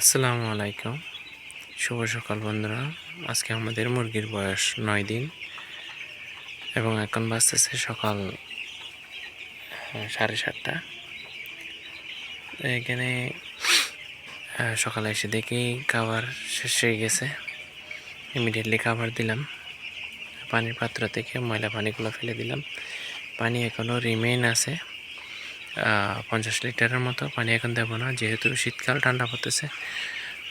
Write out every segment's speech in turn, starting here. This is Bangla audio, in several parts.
আসসালামু আলাইকুম। শুভ সকাল বন্ধুরা। আজকে আমাদের মুরগির বয়স নয় দিন এবং এখন বাজতেছে সকাল সাড়ে সাতটা। এখানে সকালে এসে দেখি খাবার শেষ হয়ে গেছে। ইমিডিয়েটলি খাবার দিলাম। পানির পাত্র থেকে ময়লা পানিগুলো ফেলে দিলাম। পানি এখনও রিমেইন আছে। পঞ্চাশ লিটারের মতো পানি এখন দেবো না, যেহেতু শীতকাল, ঠান্ডা পড়তেছে।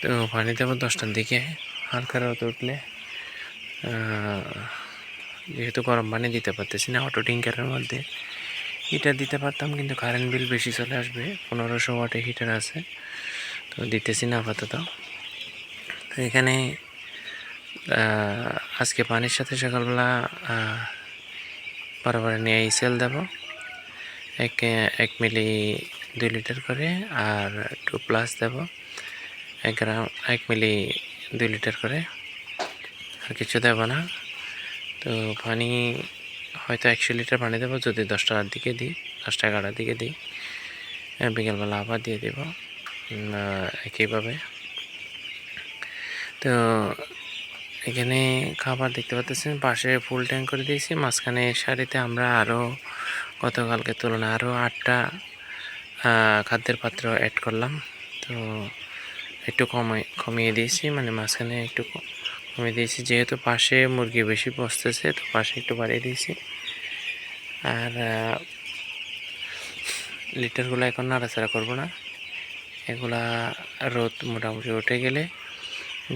তো পানি দেবো দশটার দিকে, হালকা রোদ উঠলে যেহেতু গরম পানি দিতে পারতেছি না অটো টিঙ্কারের মধ্যে হিটার দিতে পারতাম, কিন্তু কারেন্ট বিল বেশি চলে আসবে, পনেরোশো ওয়াটে হিটার আছে, তো দিতেছি না আপাতত। তো এখানে আজকে পানির সাথে সকালবেলা বারবার নিয়ে সেল দেবো। এক এক মিলি দুই লিটার করে আর টু প্লাস দেব। এক গ্রাম, এক মিলি দুই লিটার করে। আর কিছু দেব না। তো পানি হয়তো একশো লিটার পানি দেবো, যদি দশটার দিকে দিই দশটা এগারোটার দিকে দিই। বিকেলবেলা আবার দিয়ে দেব। একইভাবে। তো এখানে খাবার দেখতে পাচ্ছেন পাশে ফুল ট্যাঙ্ক করে দিয়েছি, মাঝখানে সারিতে আমরা আরও গতকালকে তুলনায় আরও আটটা খাদ্যের পাত্র অ্যাড করলাম। তো একটু কমে, কমিয়ে দিয়েছি মানে মাঝখানে একটু কমিয়ে দিয়েছি, যেহেতু পাশে মুরগি বেশি বসতেছে, তো পাশে একটু বাড়িয়ে দিয়েছি। আর লিটারগুলো এখন নাড়াচাড়া করব না। এগুলা রোদ মোটামুটি উঠে গেলে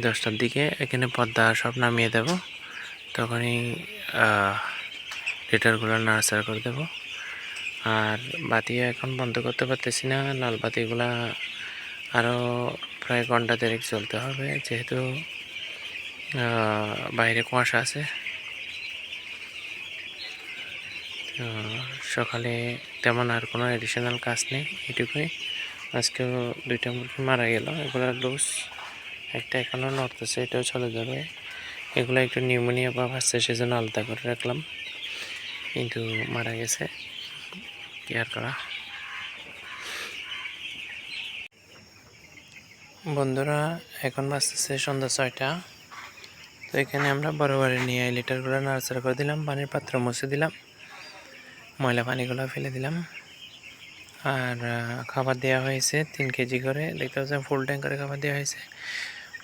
দশটার দিকে এখানে পর্দা সব নামিয়ে দেব। তখনই লিটারগুলো নাড়াচাড়া করে দেবো। আর বাতি এখন বন্ধ করতে পারতেছি না। লাল বাতিগুলা আরও প্রায় ঘণ্টা দেড়েক চলতে হবে। যেহেতু বাইরে কুয়াশা আছে। সকালে তেমন আর কোনো এডিশনাল কাজ নেই, এটুকুই। আজকেও দুইটা মুরগি মারা গেল। এগুলো লুজ একটা এখনও নড়তেছে, এটাও চলে যাবে। এগুলো একটু নিউমোনিয়া বা ভাসছে সেজন্য আলাদা করে রাখলাম। কিন্তু মারা গেছে। কেয়ার করা? বন্ধুরা, এখন বাজতেছে সন্ধ্যা ছয়টা। তো এখানে আমরা বড় বাড়ি নিয়ে লিটারগুলো নাড়াচাড়া করে দিলাম, পানির পাত্র মুছে দিলাম, ময়লা পানিগুলো ফেলে দিলাম। আর খাবার দেওয়া হয়েছে তিন কেজি করে। দেখতে পাচ্ছেন ফুল ট্যাঙ্ক করে খাবার দেওয়া হয়েছে।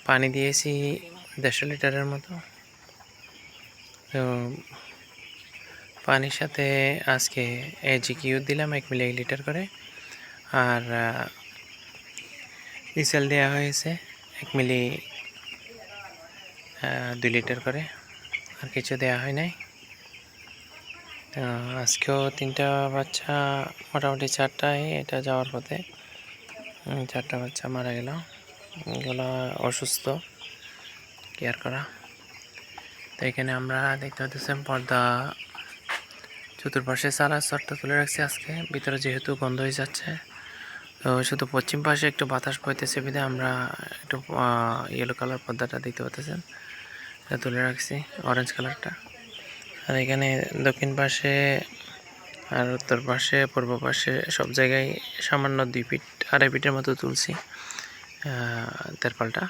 পানি দিয়েছি দেড়শো লিটারের মতো। তো পানির সাথে আজকে এজি কিউ দিলাম এক মিলি লিটার করে। আর ইসেল দেওয়া হয়েছে এক মিলি দুই লিটার করে। আর কিছু দেওয়া হয় নাই। আজকেও তিনটা বাচ্চা, মোটামুটি চারটায় এটা যাওয়ার পথে চারটা বাচ্চা মারা গেল। এগুলো অসুস্থ কেয়ার করা। তো এখানে আমরা দেখতে পাচ্ছেন পর্দা চতুর্পাশে সারা স্তরটা তুলে রাখছি আজকে। ভিতরে যেহেতু গন্ধ হয়ে যাচ্ছে, তো শুধু পশ্চিম পাশে একটু বাতাস বইতেছে বিধে আমরা একটু ইয়েলো কালার পর্দাটা দেখতে পাচ্ছেন। তুলে রাখছি অরেঞ্জ কালারটা আর এখানে দক্ষিণ পাশে আর উত্তর পাশে, পূর্ব পাশে সব জায়গায় সামান্য দুই ফিট আড়াই ফিটের মতো তুলছি। তেরপালটা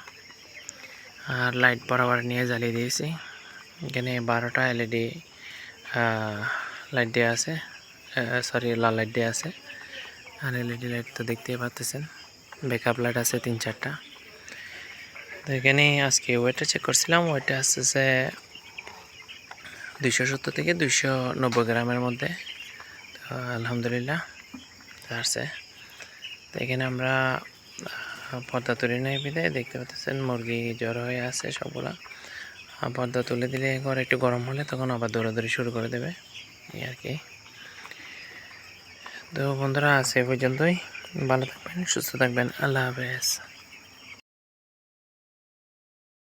আর লাইট বরাবর নিয়ে জ্বালিয়ে দিয়েছি। এখানে বারোটা এলইডি লাইট দেওয়া আছে। সরি লাল লাইট দেওয়া আছে। আর এলইডি লাইট তো দেখতেই পাচ্ছেন ব্যাকআপ লাইট আছে তিন চারটা। তো এখানে আজকে ওয়েটটা চেক করছিলাম। ওয়েটটা আসতেছে দুইশো সত্তর থেকে দুইশো নব্বই গ্রামের মধ্যে। তো আলহামদুলিল্লাহ আসছে। তো এখানে আমরা পর্দা তুলে নেয় বিদায়। দেখতে পাচ্ছেন মুরগি জ্বর হয়ে আছে সবগুলা। পর্দা তুলে দিলে ঘর একটু গরম হলে তখন আবার দৌড়াদৌড়ি শুরু করে দেবে। এই আর কি। তো বন্ধুরা আছে পর্যন্তই। ভালো থাকবেন, সুস্থ থাকবেন। আল্লাহ হাফেজ।